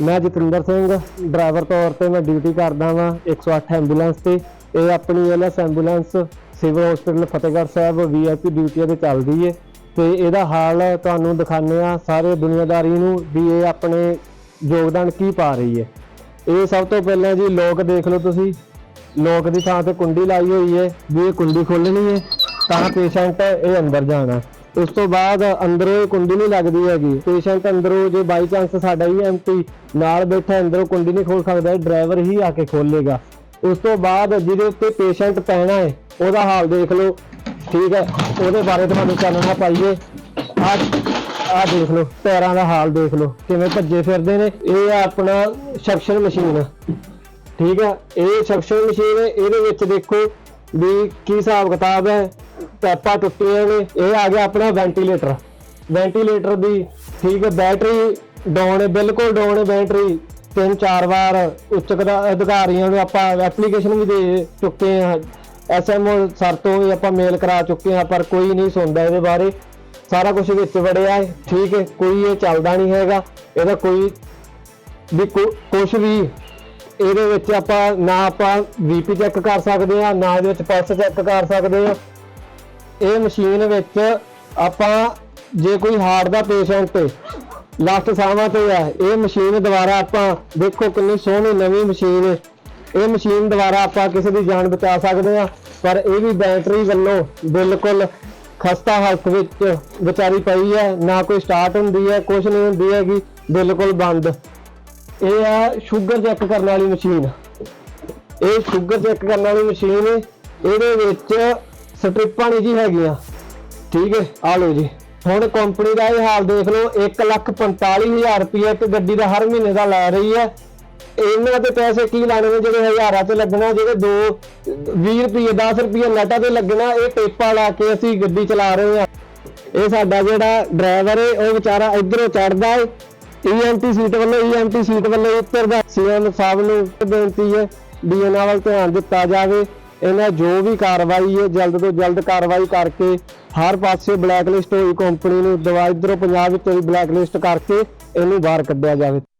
ਮੈਂ ਜਤਿੰਦਰ ਸਿੰਘ, ਡਰਾਈਵਰ ਤੌਰ ਤੇ ਮੈਂ ਡਿਊਟੀ ਕਰਦਾ ਵਾਂ 108 ਐਂਬੂਲੈਂਸ ਤੇ। ਇਹ ਆਪਣੀ ALS ambulance civil hospital Fatehgarh Sahib VIP duty ਤੇ ਚੱਲਦੀ ਏ। ਤੇ ਇਹਦਾ ਹਾਲ ਤੁਹਾਨੂੰ ਦਿਖਾਉਂਦੇ ਆ ਸਾਰੇ ਦੁਨੀਆਦਾਰੀ ਨੂੰ ਵੀ ਇਹ ਆਪਣੇ ਯੋਗਦਾਨ ਕੀ ਪਾ ਰਹੀ ਹੈ ਇਹ ਸਭ ਤੋਂ ਪਹਿਲਾਂ ਜੀ ਲੋਕ ਦੇਖ ਲਓ ਤੁਸੀਂ। ਲੋਕ ਦੀ ਥਾਂ ਤੇ ਕੁੰਡੀ ਲਾਈ ਹੋਈ ਹੈ ਵੀ ਇਹ ਕੁੰਡੀ ਖੋਲਣੀ ਹੈ ਤਾਂ ਪੇਸ਼ੈਂਟ ਇਹ ਅੰਦਰ ਜਾਣਾ। ਉਸ ਤੋਂ ਬਾਅਦ ਅੰਦਰੋਂ ਇਹ ਕੁੰਡੀ ਨਹੀਂ ਲੱਗਦੀ ਹੈਗੀ। ਪੇਸ਼ੈਂਟ ਅੰਦਰੋਂ ਜੇ ਬਾਈ ਚਾਂਸ ਸਾਡਾ ਹੀ ਐਮਟੀ ਨਾਲ ਬੈਠਾ ਅੰਦਰੋਂ ਕੁੰਡੀ ਨਹੀਂ ਖੋਲ ਸਕਦਾ ਡਰਾਈਵਰ ਹੀ ਆ ਕੇ ਖੋਲੇਗਾ। ਉਸ ਤੋਂ ਬਾਅਦ ਜਿਹਦੇ ਉੱਤੇ ਪੇਸ਼ੈਂਟ ਪੈਣਾ ਹੈ, ਉਹਦਾ ਹਾਲ ਦੇਖ ਲਓ। ਠੀਕ ਹੈ, ਉਹਦੇ ਬਾਰੇ ਤੁਹਾਨੂੰ ਚਾਨਣਾ ਪਾਈਏ। ਆ ਆ ਦੇਖ ਲਓ, ਪੈਰਾਂ ਦਾ ਹਾਲ ਦੇਖ ਲਓ, ਕਿਵੇਂ ਭੱਜੇ ਫਿਰਦੇ ਨੇ। ਇਹ ਆ ਆਪਣਾ ਸਕਸ਼ਨ ਮਸ਼ੀਨ ਠੀਕ ਹੈ, ਇਹ ਸਕਸ਼ਨ ਮਸ਼ੀਨ ਇਹਦੇ ਵਿੱਚ ਦੇਖੋ ਵੀ ਕੀ ਹਿਸਾਬ ਕਿਤਾਬ ਹੈ। ਪੈਪਾਂ ਟੁੱਟੀਆਂ ਨੇ, ਇਹ ਆ ਗਿਆ ਆਪਣਾ ਵੈਂਟੀਲੇਟਰ ਵੈਂਟੀਲੇਟਰ ਦੀ ਠੀਕ ਹੈ ਬੈਟਰੀ ਡਾਊਨ ਹੈ ਬਿਲਕੁਲ ਡਾਊਨ ਹੈ ਬੈਟਰੀ ਤਿੰਨ ਚਾਰ ਵਾਰ ਉੱਚ ਅਧਿਕਾਰੀਆਂ ਨੂੰ ਆਪਾਂ ਐਪਲੀਕੇਸ਼ਨ ਵੀ ਦੇ ਚੁੱਕੇ ਹਾਂ। ਐਸਐਮਓ ਸਰ ਤੋਂ ਵੀ ਆਪਾਂ ਮੇਲ ਕਰਾ ਚੁੱਕੇ ਹਾਂ, ਪਰ ਕੋਈ ਨਹੀਂ ਸੁਣਦਾ ਇਹਦੇ ਬਾਰੇ। ਸਾਰਾ ਕੁਝ ਵਿੱਚ ਵੜਿਆ ਹੈ, ਠੀਕ ਹੈ, ਕੋਈ ਇਹ ਚੱਲਦਾ ਨਹੀਂ ਹੈਗਾ। ਇਹਦਾ ਕੋਈ ਵੀ ਕੁਝ ਵੀ ਇਹਦੇ ਵਿੱਚ ਆਪਾਂ ਨਾ ਆਪਾਂ ਬੀਪੀ ਚੈੱਕ ਕਰ ਸਕਦੇ ਆ ਨਾ ਇਹਦੇ ਵਿੱਚ ਪਲਸ ਚੈੱਕ ਕਰ ਸਕਦੇ ਆ ਇਹ ਮਸ਼ੀਨ ਵਿੱਚ ਆਪਾਂ ਜੇ ਕੋਈ ਹਾਰਟ ਦਾ ਪੇਸ਼ੈਂਟ ਲਾਸਟ ਸਾਹਾਂ ਤੇ ਆ, ਇਹ ਮਸ਼ੀਨ ਦੁਆਰਾ ਆਪਾਂ ਦੇਖੋ ਕਿੰਨੀ ਸੋਹਣੀ ਨਵੀਂ ਮਸ਼ੀਨ ਇਹ ਮਸ਼ੀਨ ਦੁਆਰਾ ਆਪਾਂ ਕਿਸੇ ਦੀ ਜਾਨ ਬਚਾ ਸਕਦੇ ਆ ਪਰ ਇਹ ਵੀ ਬੈਟਰੀ ਵੱਲੋਂ ਬਿਲਕੁਲ ਖਸਤਾ ਹਾਲਤ ਵਿੱਚ ਵਿਚਾਰੀ ਪਈ ਹੈ, ਨਾ ਕੋਈ ਸਟਾਰਟ ਹੁੰਦੀ ਹੈ ਕੁਝ ਨਹੀਂ ਹੁੰਦੀ ਹੈਗੀ, ਬਿਲਕੁਲ ਬੰਦ। ਇਹ ਆ ਸ਼ੂਗਰ ਚੈੱਕ ਕਰਨ ਵਾਲੀ ਮਸ਼ੀਨ। ਇਹ ਸ਼ੂਗਰ ਚੈੱਕ ਕਰਨ ਵਾਲੀ ਮਸ਼ੀਨ, ਇਹਦੇ ਵਿੱਚ ਸਟ੍ਰਿਪਾਂ ਨਹੀਂ ਜੀ ਹੈਗੀਆਂ। ਠੀਕ ਹੈ, ਆ ਲਓ ਜੀ। ਹੁਣ ਕੰਪਨੀ ਦਾ ਇਹ ਹਾਲ ਦੇਖ ਲਓ 145000 ਰੁਪਏ ਤੇ ਗੱਡੀ ਦਾ ਹਰ ਮਹੀਨੇ ਦਾ ਲੈ ਰਹੀ ਹੈ। ਇਹਨਾਂ ਦੇ ਪੈਸੇ ਕੀ ਲਾਣੇ ਨੇ, ਜਿਹੜੇ ਹਜ਼ਾਰਾਂ ਤੇ ਲੱਗਣਾ, ਜਿਹੜੇ 2 20 ਰੁਪਏ 10 ਰੁਪਏ ਨਟਾ ਤੇ ਲੱਗਣਾ, ਇਹ ਟੇਪਾ ਲਾ ਕੇ ਅਸੀਂ ਗੱਡੀ ਚਲਾ ਰਹੇ ਹਾਂ। ਇਹ ਸਾਡਾ ਜਿਹੜਾ ਡਰਾਈਵਰ ਹੈ, ਉਹ ਵਿਚਾਰਾ ਇਧਰੋਂ ਚੜਦਾ ਹੈ। ਈਐਮਟੀ ਸੀਟ ਵੱਲੋਂ ਈਐਮਟੀ ਸੀਟ ਵੱਲੋਂ ਉਤਰਦਾ। ਸੀਐਮ ਸਾਹਿਬ ਨੂੰ ਬੇਨਤੀ ਹੈ, ਵੀ ਵੱਲ ਧਿਆਨ ਦਿੱਤਾ ਜਾਵੇ। ਇਹਨਾਂ ਜੋ ਵੀ ਕਾਰਵਾਈ ਹੈ, ਜਲਦ ਤੋਂ ਜਲਦ ਕਾਰਵਾਈ ਕਰਕੇ ਹਰ ਪਾਸੇ ਬਲੈਕਲਿਸਟ ਹੋਈ ਕੰਪਨੀ ਨੂੰ ਦਵਾ, ਇਧਰੋਂ ਪੰਜਾਬ ਵਿੱਚ ਬਲੈਕਲਿਸਟ ਕਰਕੇ ਇਹਨੂੰ ਬਾਹਰ ਕੱਢਿਆ ਜਾਵੇ।